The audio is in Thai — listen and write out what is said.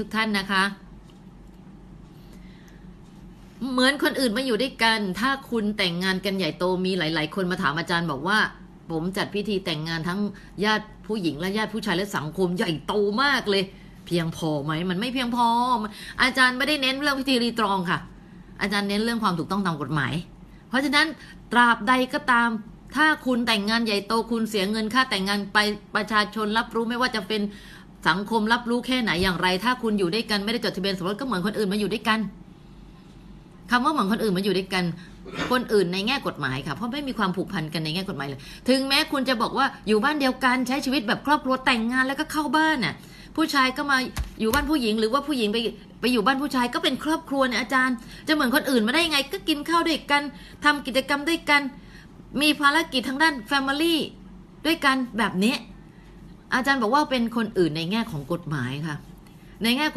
ทุกท่านนะคะ เหมือนคนอื่นมาอยู่ด้วยกัน ถ้าคุณแต่งงานกันใหญ่โตมีหลาย ๆ คนมาถามอาจารย์บอกว่า ผมจัดพิธีแต่งงานทั้งญาติผู้หญิงและญาติผู้ชายและสังคมใหญ่โตมากเลย เพียงพอไหมมันไม่เพียงพอ อาจารย์ไม่ได้เน้นเรื่องพิธีรีตรองค่ะ อาจารย์เน้นเรื่องความถูกต้องตามกฎหมาย เพราะฉะนั้นตราบใดก็ตามถ้าคุณแต่งงานใหญ่โตคุณเสียเงินค่าแต่งงานไปประชาชนรับรู้ไม่ว่าจะเป็น สังคมรับรู้แค่ไหนอย่างไร ถ้าคุณอยู่ด้วยกันไม่ได้จดทะเบียนสมรสก็เหมือนคนอื่นมาอยู่ด้วยกันคำว่าเหมือนคนอื่นมาอยู่ด้วยกัน คนอื่นในแง่กฎหมายค่ะเพราะไม่มีความผูกพันกันในแง่กฎหมายเลย ถึงแม้คุณจะบอกว่าอยู่บ้านเดียวกันใช้ชีวิตแบบครอบครัวแต่งงานแล้วก็เข้าบ้านน่ะผู้ชายก็มาอยู่บ้านผู้หญิง หรือว่าผู้หญิงไปไปอยู่บ้านผู้ชายก็เป็นครอบครัวเนี่ยอาจารย์ จะเหมือนคนอื่นมาได้ยังไง ก็กินข้าวด้วยกันทำกิจกรรมด้วยกัน มีภารกิจทางด้าน Family ด้วยกันแบบนี้ อาจารย์บอกว่าเป็นคนอื่นในแง่ของกฎหมายค่ะ ในแง่